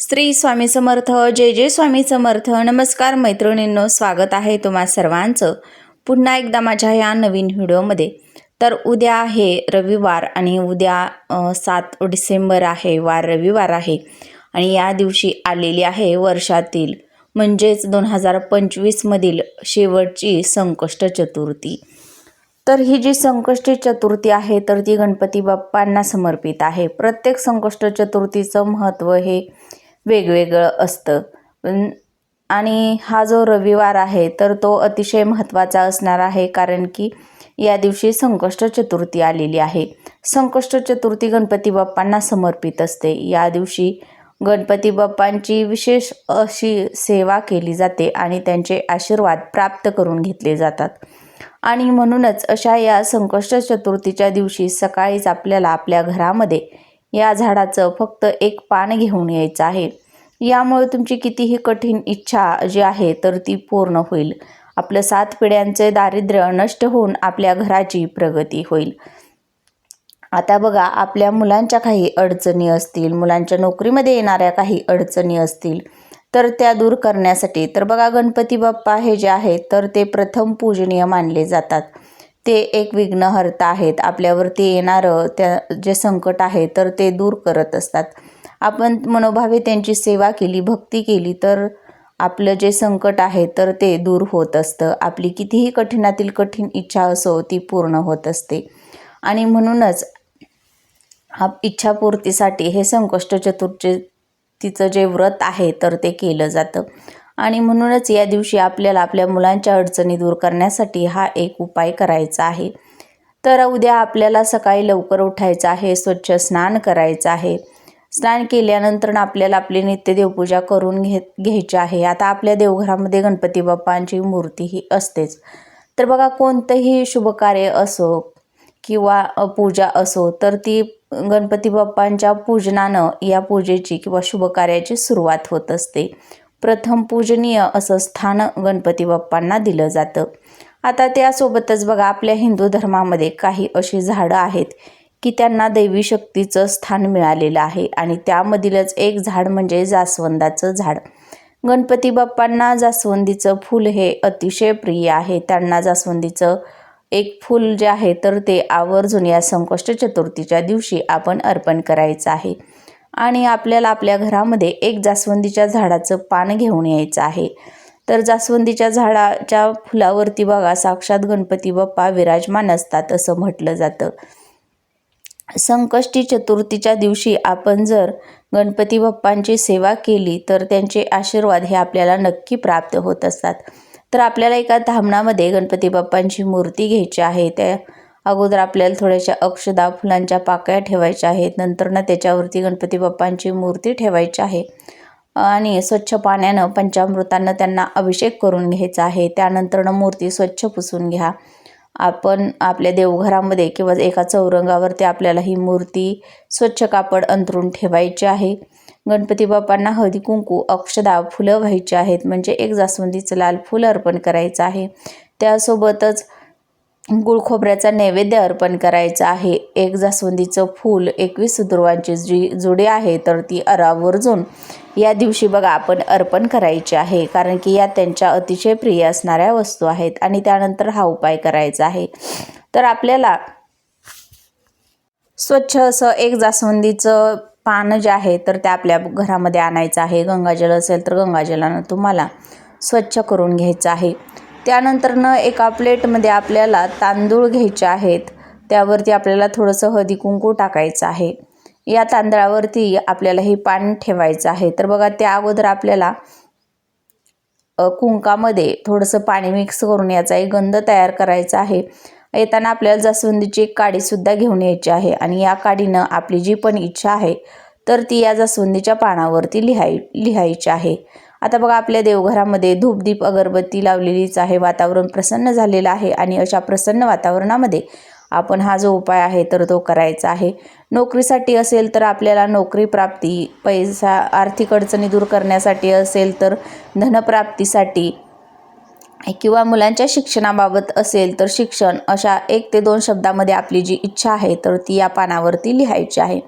श्री स्वामी समर्थ जय जय स्वामी समर्थ. नमस्कार मैत्रिणींनो स्वागत आहे तुम्हा सर्वांचं. पुन्हा एकदा माझ्या या नवीन व्हिडिओमध्ये. तर उद्या आहे रविवार आणि उद्या सात डिसेंबर आहे वार रविवार आहे. आणि या दिवशी आलेली आहे वर्षातील म्हणजेच दोन हजार पंचवीसमधील शेवटची संकष्ट चतुर्थी. तर ही जी संकष्टी चतुर्थी आहे तर ती गणपती बाप्पांना समर्पित आहे. प्रत्येक संकष्ट चतुर्थीचं महत्त्व हे वेगवेगळं असतं. आणि हा जो रविवार आहे तर तो अतिशय महत्त्वाचा असणार आहे कारण की या दिवशी संकष्ट चतुर्थी आलेली आहे. संकष्ट चतुर्थी गणपती बाप्पांना समर्पित असते. या दिवशी गणपती बाप्पांची विशेष अशी सेवा केली जाते आणि त्यांचे आशीर्वाद प्राप्त करून घेतले जातात. आणि म्हणूनच अशा या संकष्ट चतुर्थीच्या दिवशी सकाळीच आपल्याला आपल्या घरामध्ये या झाडाचं फक्त एक पान घेऊन यायचं आहे. यामुळे तुमची कितीही कठीण इच्छा जी आहे तर ती पूर्ण होईल. आपलं सात पिढ्यांचे दारिद्र्य नष्ट होऊन आपल्या घराची प्रगती होईल. आता बघा आपल्या मुलांच्या काही अडचणी असतील मुलांच्या नोकरीमध्ये येणाऱ्या काही अडचणी असतील तर त्या दूर करण्यासाठी तर बघा गणपती बाप्पा हे जे आहेत तर ते प्रथम पूजनीय मानले जातात. ते एक विघ्नहर्ता आहेत. आपल्यावरती येणारं त्या जे संकट आहे तर ते दूर करत असतात. आपण मनोभावे त्यांची सेवा केली भक्ती केली तर आपलं जे संकट आहे तर ते दूर होत असतं. आपली कितीही कठीणातील कठीण इच्छा असो ती पूर्ण होत असते. आणि म्हणूनच हा इच्छापूर्तीसाठी हे संकष्ट चतुर्थीचं जे व्रत आहे तर ते केलं जातं. आणि म्हणूनच या दिवशी आपल्याला आपल्या मुलांच्या अडचणी दूर करण्यासाठी हा एक उपाय करायचा आहे. तर उद्या आपल्याला सकाळी लवकर उठायचं आहे स्वच्छ स्नान करायचं आहे. स्नान केल्यानंतर आपल्याला आपली नित्य देवपूजा करून घे घ्यायची आहे. आता आपल्या देवघरामध्ये गणपती बाप्पांची मूर्ती ही असतेच. तर बघा कोणतंही शुभकार्य असो किंवा पूजा असो तर ती गणपती बाप्पांच्या पूजनानं या पूजेची किंवा शुभकार्याची सुरुवात होत असते. प्रथम पूजनीय असं स्थान गणपती बाप्पांना दिलं जातं. आता त्यासोबतच बघा आपल्या हिंदू धर्मामध्ये काही अशी झाडं आहेत की त्यांना दैवी शक्तीचं स्थान मिळालेलं आहे आणि त्यामधीलच एक झाड म्हणजे जास्वंदाचं झाड. गणपती बाप्पांना जास्वंदीचं फूल हे अतिशय प्रिय आहे. त्यांना जास्वंदीचं एक फूल जे आहे तर ते आवर्जून या संकष्ट चतुर्थीच्या दिवशी आपण अर्पण करायचं आहे. आणि आपल्याला आपल्या घरामध्ये एक जास्वंदीच्या झाडाचं पान घेऊन यायचं आहे. तर जास्वंदीच्या झाडाच्या फुलावरती बघा साक्षात गणपती बाप्पा विराजमान असतात असं म्हटलं जातं. संकष्टी चतुर्थीच्या दिवशी आपण जर गणपती बाप्पांची सेवा केली तर त्यांचे आशीर्वाद हे आपल्याला नक्की प्राप्त होत असतात. तर आपल्याला एका धामणामध्ये गणपती बाप्पांची मूर्ती घ्यायची आहे. त्या अगोदर आपल्याला थोड्याशा अक्षदा फुलांच्या पाकळ्या ठेवायच्या आहेत. नंतरनं त्याच्यावरती गणपती बाप्पांची मूर्ती ठेवायची आहे. आणि स्वच्छ पाण्यानं पंचामृतांना त्यांना अभिषेक करून घ्यायचा आहे. त्यानंतरनं मूर्ती स्वच्छ पुसून घ्या. आपण आपल्या देवघरामध्ये किंवा एका चौरंगावरती आपल्याला ही मूर्ती स्वच्छ कापड अंतरून ठेवायची आहे. गणपती बाप्पांना हळदी कुंकू अक्षदा फुलं व्हायची आहेत. म्हणजे एक जास्वंदीचं लाल फुल अर्पण करायचं आहे. त्यासोबतच गुळ खोबऱ्याचा नैवेद्य अर्पण करायचा आहे. एक जास्वंदीचं फूल एकवीस दुर्वांची जी जुडी आहे तर ती अरावर्जून या दिवशी बघा आपण अर्पण करायची आहे. कारण की या त्यांच्या अतिशय प्रिय असणाऱ्या वस्तू आहेत आणि त्यानंतर हा उपाय करायचा आहे. तर आपल्याला स्वच्छ असं एक जास्वंदीचं पानं जे आहे तर ते आपल्या घरामध्ये आणायचं आहे. गंगाजल असेल तर गंगाजलानं तुम्हाला स्वच्छ करून घ्यायचं आहे. त्यानंतरनं एका प्लेटमध्ये आपल्याला तांदूळ घ्यायचे आहेत. त्यावरती आपल्याला थोडंसं हळदी कुंकू टाकायचं आहे. या तांदळावरती आपल्याला हे पान ठेवायचं आहे. तर बघा त्या अगोदर आपल्याला कुंकामध्ये थोडंसं पाणी मिक्स करून याचा एक गंध तयार करायचा आहे. येताना आपल्याला जास्वंदीची एक काडीसुद्धा घेऊन यायची आहे आणि या काडीनं आपली जी पण इच्छा आहे तर ती या जास्वंदीच्या पानावरती लिहाय लिहायची आहे. आता बघा आपल्या देवघरामध्ये धूपदीप अगरबत्ती लावलेलीच आहे. वातावरण प्रसन्न झालेलं आहे आणि अशा प्रसन्न वातावरणामध्ये आपण हा जो उपाय आहे तर तो करायचा आहे. नोकरीसाठी असेल तर आपल्याला नोकरी प्राप्ती पैसा आर्थिक अडचणी दूर करण्यासाठी असेल तर धनप्राप्तीसाठी किंवा मुलांच्या शिक्षणाबाबत असेल तर शिक्षण अशा एक ते दोन शब्दामध्ये आपली जी इच्छा आहे तर ती या पानावरती लिहायची आहे.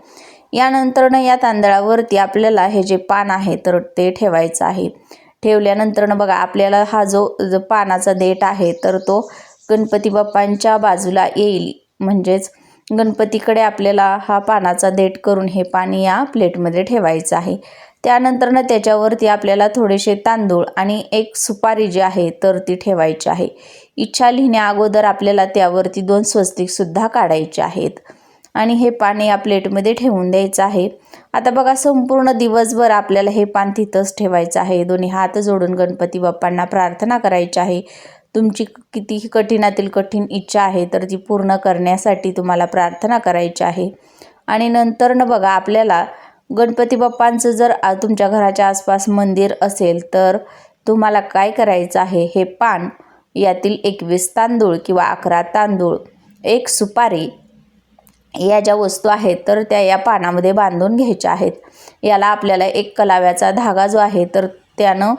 यानंतरनं या तांदळावरती आपल्याला हे जे पान आहे तर ते ठेवायचं आहे. ठेवल्यानंतरनं बघा आपल्याला हा जो पानाचा देठ आहे तर तो गणपती बाप्पांच्या बाजूला येईल. म्हणजेच गणपतीकडे आपल्याला हा पानाचा देठ करून हे पाणी या प्लेटमध्ये ठेवायचं आहे. त्यानंतरनं त्याच्यावरती आपल्याला थोडेसे तांदूळ आणि एक सुपारी जी आहे तर ती ठेवायची आहे. इच्छा लिहिण्या अगोदर आपल्याला त्यावरती दोन स्वस्तिकसुद्धा काढायचे आहेत. आणि हे पाणी या प्लेटमध्ये ठेवून द्यायचं आहे. आता बघा संपूर्ण दिवसभर आपल्याला हे पान तिथंच ठेवायचं आहे. दोन्ही हात जोडून गणपती बाप्पांना प्रार्थना करायची आहे. तुमची कितीही कठीणातील कठीण इच्छा आहे तर ती पूर्ण करण्यासाठी तुम्हाला प्रार्थना करायची आहे. आणि नंतरनं बघा आपल्याला गणपती बाप्पांचं जर तुमच्या घराच्या आसपास मंदिर असेल तर तुम्हाला काय करायचं आहे? हे पान यातील एकवीस तांदूळ किंवा अकरा तांदूळ एक सुपारी या ज्या वस्तू आहेत तर त्या या पानामध्ये बांधून घ्यायच्या आहेत. याला आपल्याला एक कलाव्याचा धागा जो आहे तर त्यानं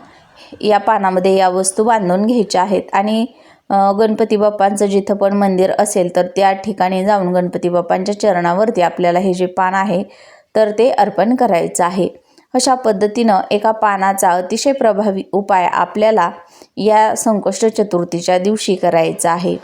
या पानामध्ये या वस्तू बांधून घ्यायच्या आहेत. आणि गणपती बाप्पांचं जिथं पण मंदिर असेल तर त्या ठिकाणी जाऊन गणपती बाप्पांच्या चरणावरती आपल्याला हे जे पान आहे तर ते अर्पण करायचं आहे. अशा पद्धतीनं एका पानाचा अतिशय प्रभावी उपाय आपल्याला या संकष्ट चतुर्थीच्या दिवशी करायचा आहे.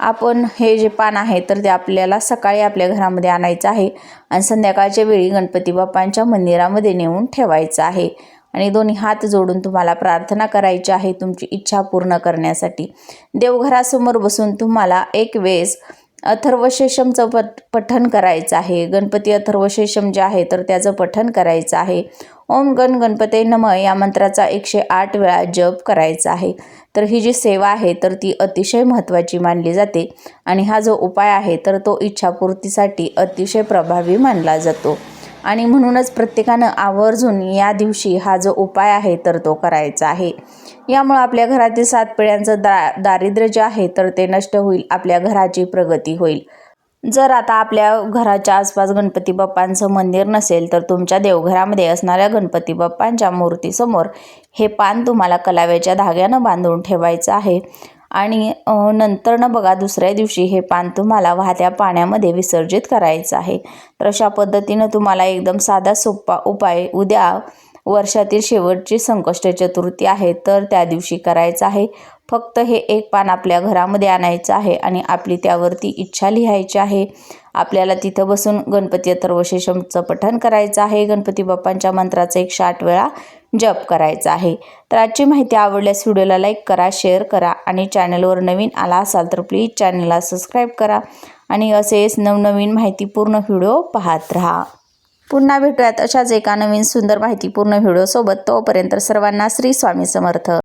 आपण हे जे पान आहे तर ते आपल्याला सकाळी आपल्या घरामध्ये आणायचं आहे आणि संध्याकाळच्या वेळी गणपती बाप्पांच्या मंदिरामध्ये नेऊन ठेवायचं आहे. आणि दोन्ही हात जोडून तुम्हाला प्रार्थना करायची आहे तुमची इच्छा पूर्ण करण्यासाठी. देवघरासमोर बसून तुम्हाला एक वेळेस अथर्वशेषमचं पठ पठण करायचं आहे. गणपती अथर्वशेषम जे आहे तर त्याचं पठण करायचं आहे. ओम गण गणपते नम या मंत्राचा एकशे आठ वेळा जप करायचा आहे. तर ही जी सेवा आहे तर ती अतिशय महत्त्वाची मानली जाते आणि हा जो उपाय आहे तर तो इच्छापूर्तीसाठी अतिशय प्रभावी मानला जातो. आणि म्हणूनच प्रत्येकानं आवर्जून या दिवशी हा जो उपाय आहे तर तो करायचा आहे. यामुळं आपल्या घरातील सात पिढ्यांचं दा दारिद्र्य जे आहे तर ते नष्ट होईल आपल्या घराची प्रगती होईल. जर आता आपल्या घराच्या आसपास गणपती बाप्पांचं मंदिर नसेल तर तुमच्या देवघरामध्ये असणाऱ्या गणपती बाप्पांच्या मूर्तीसमोर हे पान तुम्हाला कलाव्याच्या धाग्यानं बांधून ठेवायचं आहे. आणि नंतरनं बघा दुसऱ्या दिवशी हे पान तुम्हाला वाहत्या पाण्यामध्ये विसर्जित करायचं आहे. तर अशा पद्धतीनं तुम्हाला एकदम साधा सोपा उपाय उद्या वर्षातील शेवटची संकष्ट चतुर्थी आहे तर त्या दिवशी करायचं आहे. फक्त हे एक पान आपल्या घरामध्ये आणायचं आहे आणि आपली त्यावरती इच्छा लिहायची आहे. आपल्याला तिथं बसून गणपती अथर्वशेषमचं पठण करायचं आहे. गणपती बाप्पांच्या मंत्राचा एक आठ वेळा जप करायचा आहे. तर आजची माहिती आवडल्यास व्हिडिओला लाईक करा शेअर करा आणि चॅनलवर नवीन आला असाल तर प्लीज चॅनलला सबस्क्राईब करा आणि असेच नवनवीन माहितीपूर्ण व्हिडिओ पाहत राहा. पुन्हा भेटूयात अशाच एका नवीन सुंदर माहितीपूर्ण व्हिडिओसोबत. तोपर्यंत सर्वांना श्री स्वामी समर्थ.